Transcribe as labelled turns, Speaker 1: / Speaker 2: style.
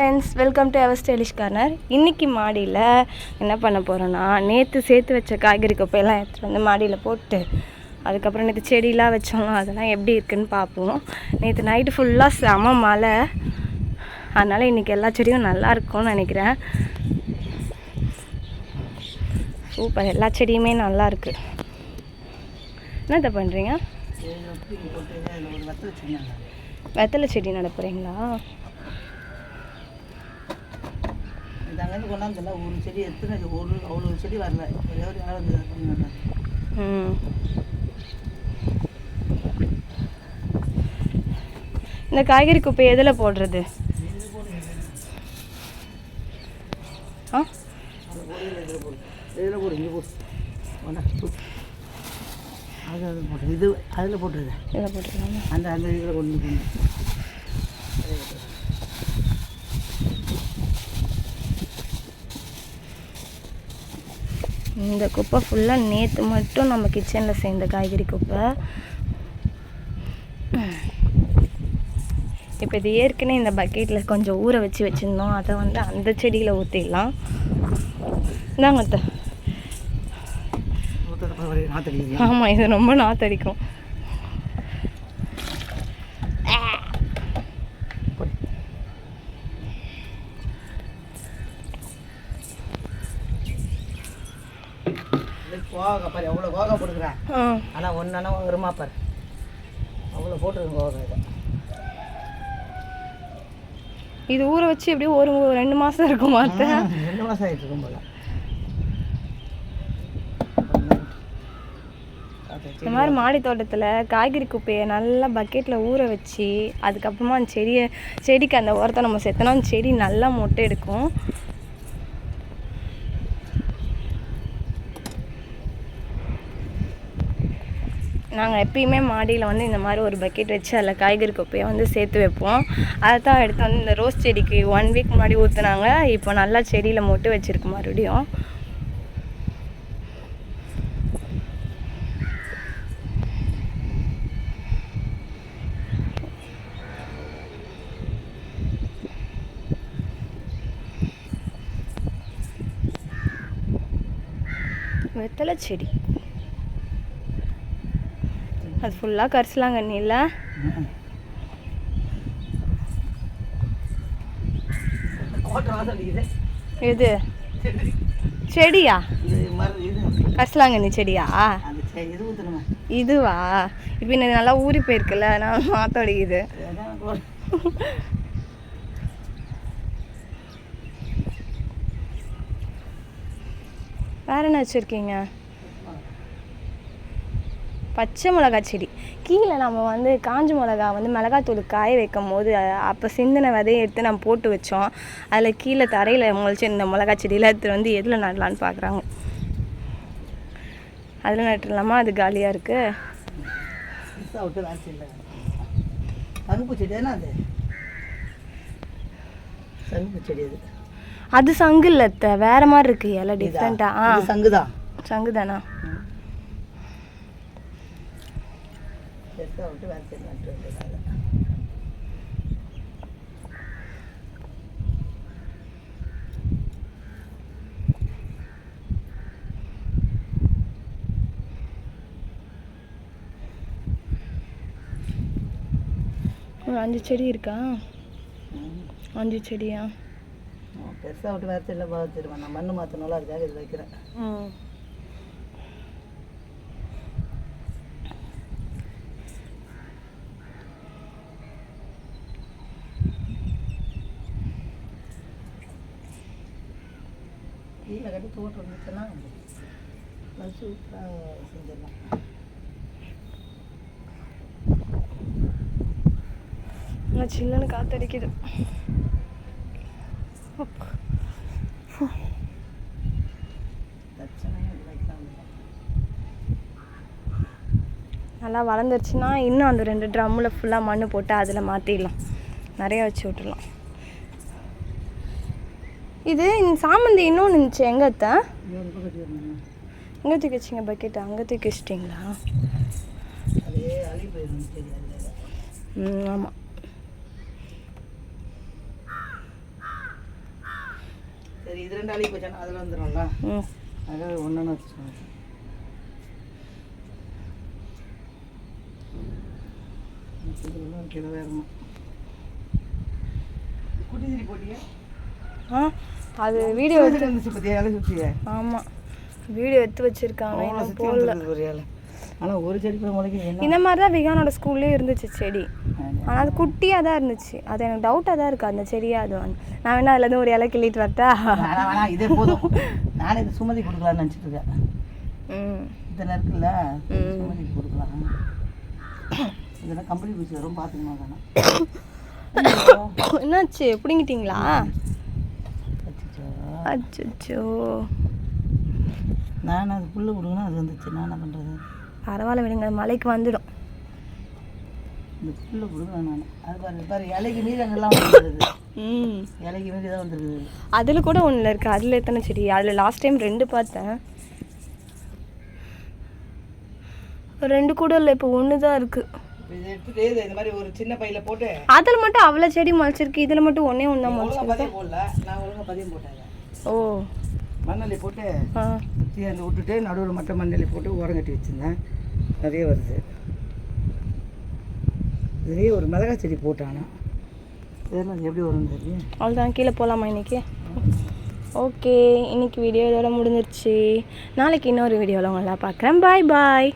Speaker 1: Friends welcome to ever stylish corner இன்றைக்கி மாடியில் என்ன பண்ண போகிறோன்னா நேற்று சேர்த்து வச்ச காய்கறி குப்பையெல்லாம் எடுத்துகிட்டு வந்து மாடியில் போட்டு அதுக்கப்புறம் நேற்று செடியெலாம் வச்சோம் அதெல்லாம் எப்படி இருக்குன்னு பார்ப்போம். நேற்று நைட்டு ஃபுல்லாக செம மழை. அதனால் இன்றைக்கி எல்லா செடியும் நல்லா இருக்கும்னு நினைக்கிறேன். சூப்பர் எல்லா செடியுமே நல்லா இருக்கு. என்னத்த பண்ணுறீங்க வெத்தலை செடி நட
Speaker 2: இந்த அங்கேருந்து கொண்டாந்துல ஒரு செடி எத்தனை ஒரு அவ்வளோ செடி வரல. ஒரே ஒரு இடம் வந்து
Speaker 1: இந்த காய்கறி குப்பை எதில் போடுறது? ஆ?
Speaker 2: அது இதுல போடு. இங்கே போடு. அது அது போட்டு இது அதில் போட்டுருது
Speaker 1: இதில் போட்டுக்கலாமா
Speaker 2: அந்த அந்த இதில் கொண்டு போய்
Speaker 1: இந்த குப்பை ஃபுல்லாக நேற்று மட்டும் நம்ம கிச்சனில் சேர்ந்த காய்கறி குப்பை. இப்போ இது ஏற்கனவே இந்த பக்கெட்டில் கொஞ்சம் ஊற வச்சு வச்சுருந்தோம். அதை வந்து அந்த செடியில் ஊற்றிடலாம் இந்தாங்க ஆமாம் இது ரொம்ப நாத்தடிக்கும்.
Speaker 2: கோவக்காய் பாரு எவ்வளோ கோவா போட்டுக்கிறேன் ஆனால் ஒன்றுனா வருமா பாரு. அவ்வளோ போட்டுருங்க கோவக்காய் இதை
Speaker 1: இது ஊற வச்சு எப்படியும் ஒரு ரெண்டு மாதம் இருக்குமா அத்தை
Speaker 2: ம், ரெண்டு மாதம் ஆகிட்டு இருக்கும் போல.
Speaker 1: இந்த மாதிரி மாடி தோட்டத்தில் காய்கறி குப்பையை நல்லா பக்கெட்டில் ஊற வச்சு அதுக்கப்புறமா அந்த செடியை செடிக்கு அந்த உரத்தை நம்ம செத்தோன்னா அந்த செடி நல்லா மொட்டை எடுக்கும். நாங்கள் எப்பயுமே மாடியில் வந்து இந்த மாதிரி ஒரு பக்கெட் வச்சு அதில் காய்கறி குப்பையை வந்து சேர்த்து வைப்போம். அதை தான் எடுத்து வந்து இந்த ரோஸ் செடிக்கு ஒன் வீக் முன்னாடி ஊற்றுனாங்க இப்போ நல்லா செடியில் மொட்டு வச்சுருக்கு மறுபடியும். வெத்தலை செடி. அது ஃபுல்லாக கரிசலாங்கண்ணி இல்லை எது? செடியா?
Speaker 2: இது
Speaker 1: கரிசலாங்கண்ணி செடியா? இதுவா? இப்போ இன்னும் நல்லா ஊறி போயிருக்குல்ல நான் மாற்ற வேற என்ன வச்சுருக்கீங்க? பச்சை மிளகா செடி. கீழே நம்ம வந்து காஞ்ச மிளகா வந்து மிளகாத்தூள் காய வைக்கும் போது அப்போ சிந்தின விதையை எடுத்து நம்ம போட்டு வச்சோம். அதில் கீழே தரையில் முளைச்சி இந்த மிளகா செடியில் எடுத்து வந்து எதில் நடலான்னு பார்க்குறாங்க அதில் நட்டுலாமா அது காலியாக இருக்குது
Speaker 2: அது?
Speaker 1: சங்கு இல்லை வேற மாதிரி இருக்கு இலை ஆ.
Speaker 2: சங்கு தான்
Speaker 1: சங்கு தானா
Speaker 2: பெருசாக விட்டு செய்ய நட்டு வேண்டியதால
Speaker 1: ஒரு அஞ்சு செடி இருக்கா? அஞ்சு செடியா?
Speaker 2: பெருசாக விட்டு வேலை செய்யல பார்த்துருவேன் நான் மண்ணு மாற்றணும்ல அதுக்காக இது வைக்கிறேன். கட்டி தோட்டம் இருந்துச்சுன்னா சூப்பராக செஞ்சிடலாம்.
Speaker 1: நல்லா சில்லுன்னு காத்தடிக்குது. நல்லா வளர்ந்துருச்சுன்னா இன்னும் அந்த ரெண்டு ட்ரம்மில் ஃபுல்லாக மண் போட்டு அதில் மாற்றிடலாம் நிறைய வச்சு விட்டுறலாம் இது சாமந்தி இன்னொன்று இருந்துச்சு. எங்கே அத்தை? எங்கே தூக்கி வச்சிங்க பக்கெட் அங்கே தூக்கி வச்சிட்டிங்களா? ஆமாம்
Speaker 2: சரி இது ரெண்டு அழுகி போச்சானா அதில் வந்துடும்ல.
Speaker 1: ம்.
Speaker 2: அதாவது ஒன்றுன்னு வச்சுக்கோங்க. கிலோ வேறுமா. குட்டி திரி போட்டியா?
Speaker 1: ஆ? அது வீடியோ
Speaker 2: வீடியோ இருந்துச்சு பத்தியா இலை சுற்றிய
Speaker 1: ஆமாம் வீடியோ எடுத்து வச்சுருக்காங்க. இன்னும் போடல.
Speaker 2: ஆனால் ஒரு செடி கூட முளைக்க என்ன?
Speaker 1: இந்த மாதிரி தான் விகானோட ஸ்கூல்லே இருந்துச்சு செடி. ஆனால் அது குட்டியாக தான் இருந்துச்சு. அது எனக்கு டவுட்டாக தான் இருக்குது அந்த செடியாக அது வந்து. நான் வேணா அதுல இருந்து ஒரு இலை கிள்ளிட்டு வரட்டா?
Speaker 2: வேணாம் இதே போதும். நானே இது சுமதி கொடுக்கலான்னு நினச்சிட்டு இருக்கேன்.
Speaker 1: ம்.
Speaker 2: இதில் இருக்குல்ல?
Speaker 1: ம்.
Speaker 2: சுமதிக்கு கொடுக்கலாம். இதெல்லாம் கம்பெனி பீஸ் வரும் பார்த்துக்கணும்
Speaker 1: என்னாச்சு? பிடிங்கிட்டீங்களா. அச்சோ
Speaker 2: நான் அது புல்லு கொடுக்கணும் அது வந்துச்சு. நான் என்ன பண்ணுறது
Speaker 1: பரவாயில்ல விடுங்க மலைக்கு வந்துடும்.
Speaker 2: இந்த புல்லு கொடுக்கணும் நான். அது பாரு பாரு இலைக்கு மீறி அங்கெல்லாம் வந்துருக்குது
Speaker 1: ம்.
Speaker 2: இலைக்கு மீறி தான் வந்துருக்குது
Speaker 1: அதில் கூட ஒன்றில் இருக்குது அதில் எத்தனை செடி? அதில் லாஸ்ட் டைம் ரெண்டு பார்த்தேன். ரெண்டு கூட இல்லை இப்போ ஒன்று தான் இருக்குது அதில் மட்டும் அவ்வளோ செடி முளைச்சிருக்கு. இதில் மட்டும் ஒன்றே ஒன்று முளைச்சிருக்கு. ஓ.
Speaker 2: மண்ணள்ளி போட்டு அந்த விட்டுட்டு நடுவில் மட்டும் மண்ணள்ளி போட்டு உரம் கட்டி வச்சுருந்தேன். நிறைய வருது. இதுலேயே ஒரு மிளகாய் செடி போட்டானா? இதெல்லாம் எப்படி வரும்னு தெரியும்
Speaker 1: அவ்வளோதான் கீழே போகலாமா இன்னைக்கு? ஓகே இன்னைக்கு வீடியோ இதோட முடிஞ்சிருச்சு. நாளைக்கு இன்னொரு வீடியோவில் உங்களை பார்க்குறேன். பாய் பாய்